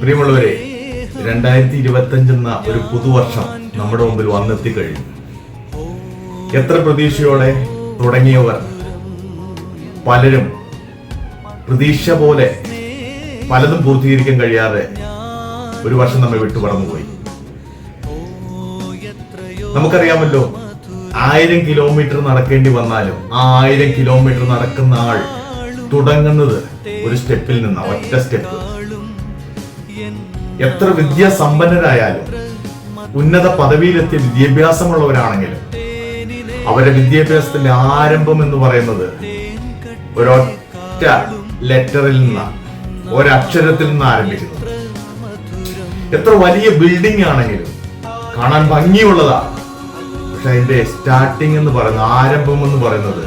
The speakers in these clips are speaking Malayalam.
പ്രിയമുള്ളവരെ രണ്ടായിരത്തി ഇരുപത്തി അഞ്ചെന്ന ഒരു പുതുവർഷം നമ്മുടെ മുമ്പിൽ വന്നെത്തി കഴിഞ്ഞു എത്ര പ്രതീക്ഷയോടെ തുടങ്ങിയവർ പലരും പ്രതീക്ഷ പോലെ പലതും പൂർത്തീകരിക്കാൻ കഴിയാതെ ഒരു വർഷം നമ്മെ വിട്ടു കടന്നുപോയി നമുക്കറിയാമല്ലോ ആയിരം കിലോമീറ്റർ നടക്കേണ്ടി വന്നാലും ആ ആയിരം കിലോമീറ്റർ നടക്കുന്ന ആൾ തുടങ്ങുന്നത് ഒരു സ്റ്റെപ്പിൽ നിന്നാണ് ഒറ്റ സ്റ്റെപ്പ്. എത്ര വിദ്യാസമ്പന്നരായാലും ഉന്നത പദവിയിലെത്തിയ വിദ്യാഭ്യാസമുള്ളവരാണെങ്കിലും അവരുടെ വിദ്യാഭ്യാസത്തിന്റെ ആരംഭം എന്ന് പറയുന്നത് ഒരൊറ്റ ലെറ്ററിൽ നിന്നാണ് ഒരക്ഷരത്തിൽ നിന്ന് ആരംഭിക്കുന്നു. എത്ര വലിയ ബിൽഡിംഗ് ആണെങ്കിലും കാണാൻ ഭംഗിയുള്ളതാണ്. പക്ഷെ അതിന്റെ സ്റ്റാർട്ടിംഗ് എന്ന് പറയുന്നത് ആരംഭം എന്ന് പറയുന്നത്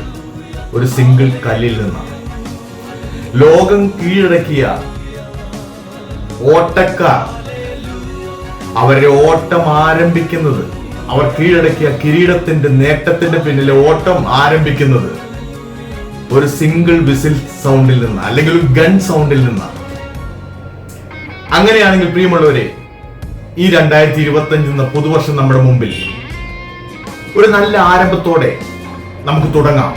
ഒരു സിംഗിൾ കല്ലിൽ നിന്നാണ്. ലോകം കീഴടക്കിയ ഓട്ടക്കാർ. അവരുടെ ഓട്ടം ആരംഭിക്കുന്നത് അവർ കീഴടക്കിയ കിരീടത്തിന്റെ നേട്ടത്തിന്റെ പിന്നിലെ ഓട്ടം ആരംഭിക്കുന്നത് ഒരു സിംഗിൾ വിസിൽ സൗണ്ടിൽ നിന്ന് അല്ലെങ്കിൽ ഒരു ഗൺ സൗണ്ടിൽ നിന്നാണ്. അങ്ങനെയാണെങ്കിൽ പ്രിയമുള്ളവരെ ഈ രണ്ടായിരത്തി ഇരുപത്തി അഞ്ച് എന്ന പുതുവർഷം നമ്മുടെ മുമ്പിൽ ഒരു നല്ല ആരംഭത്തോടെ നമുക്ക് തുടങ്ങാം.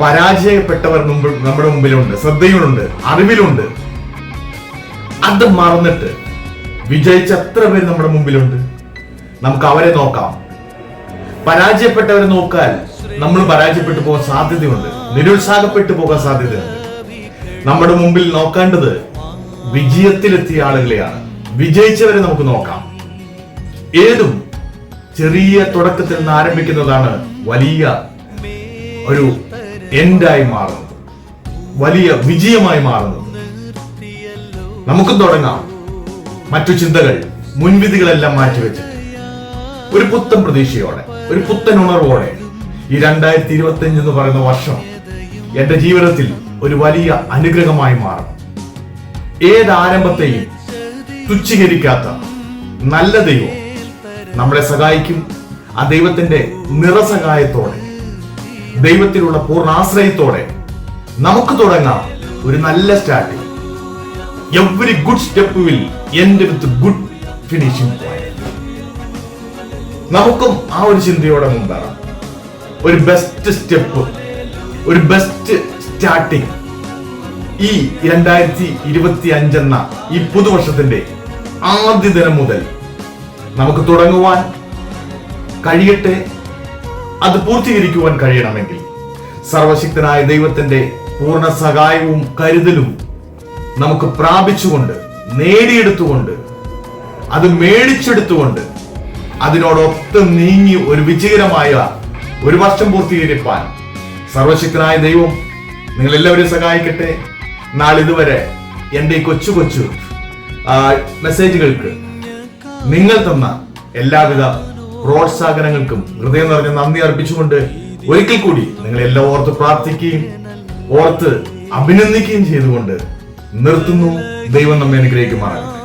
പരാജയപ്പെട്ടവർ മുമ്പ് നമ്മുടെ മുമ്പിലുണ്ട് ശ്രദ്ധയിലുണ്ട് അറിവിലുണ്ട്. അത് മറന്നിട്ട് വിജയിച്ച എത്ര പേര് നമ്മുടെ മുമ്പിലുണ്ട്? നമുക്ക് അവരെ നോക്കാം. പരാജയപ്പെട്ടവരെ നോക്കാൻ നമ്മൾ പരാജയപ്പെട്ടു പോകാൻ സാധ്യതയുണ്ട്. നിരുത്സാഹപ്പെട്ടു പോകാൻ സാധ്യതയുണ്ട്. നമ്മുടെ മുമ്പിൽ നോക്കേണ്ടത് വിജയത്തിലെത്തിയ ആളുകളെയാണ്. വിജയിച്ചവരെ നമുക്ക് നോക്കാം. ഏതും ചെറിയ തുടക്കത്തിൽ നിന്ന് ആരംഭിക്കുന്നതാണ് വലിയ ഒരു എൻഡായി മാറുന്നത്. വലിയ വിജയമായി മാറുന്നത്. നമുക്കും തുടങ്ങാം. മറ്റു ചിന്തകൾ മുൻവിധികളെല്ലാം മാറ്റിവെച്ച്. ഒരു പുത്തൻ പ്രതീക്ഷയോടെ ഒരു പുത്തൻ ഉണർവോടെ ഈ രണ്ടായിരത്തി ഇരുപത്തി അഞ്ച് എന്ന് പറയുന്ന വർഷം എന്റെ ജീവിതത്തിൽ ഒരു വലിയ അനുഗ്രഹമായി മാറണം ഏത് ആരംഭത്തെയും തുച്ഛീകരിക്കാത്ത നല്ല ദൈവം നമ്മളെ സഹായിക്കും. ആ ദൈവത്തിന്റെ നിറസഹായത്തോടെ ദൈവത്തിലുള്ള പൂർണാശ്രയത്തോടെ നമുക്ക് തുടങ്ങാം ഒരു നല്ല starting. Every good step will end with good finishing നമുക്കും ആ ഒരു ചിന്തയോടെ മുമ്പാണ്. ഒരു ബെസ്റ്റ് സ്റ്റെപ്പ് ഒരു ബെസ്റ്റ് സ്റ്റാർട്ടിങ് ഈ രണ്ടായിരത്തി ഇരുപത്തി അഞ്ചെന്ന ഈ പുതുവർഷത്തിന്റെ ആദ്യ ദിനം മുതൽ നമുക്ക് തുടങ്ങുവാൻ കഴിയട്ടെ അത് പൂർത്തീകരിക്കുവാൻ കഴിയണമെങ്കിൽ സർവശക്തനായ ദൈവത്തിന്റെ പൂർണ സഹായവും കരുതലും നമുക്ക് പ്രാപിച്ചുകൊണ്ട് നേടിയെടുത്തുകൊണ്ട് അത് മേടിച്ചെടുത്തുകൊണ്ട് അതിനോടൊത്ത് നീങ്ങി ഒരു വിജയകരമായ ഒരു വർഷം പൂർത്തീകരിപ്പാൻ സർവശക്തനായ ദൈവം നിങ്ങൾ എല്ലാവരെയും സഹായിക്കട്ടെ. നാളിതുവരെ എന്റെ ഈ കൊച്ചു കൊച്ചു മെസ്സേജുകൾക്ക് നിങ്ങൾ തന്ന എല്ലാവിധ പ്രോത്സാഹനങ്ങൾക്കും ഹൃദയം നിറഞ്ഞ നന്ദി അർപ്പിച്ചുകൊണ്ട് ഒരിക്കൽ കൂടി നിങ്ങളെല്ലാം ഓർത്ത് പ്രാർത്ഥിക്കുകയും ഓർത്ത് അഭിനന്ദിക്കുകയും ചെയ്തുകൊണ്ട് നിർത്തുന്നു. ദൈവം നമ്മെ അനുഗ്രഹിക്കുമാറാകട്ടെ.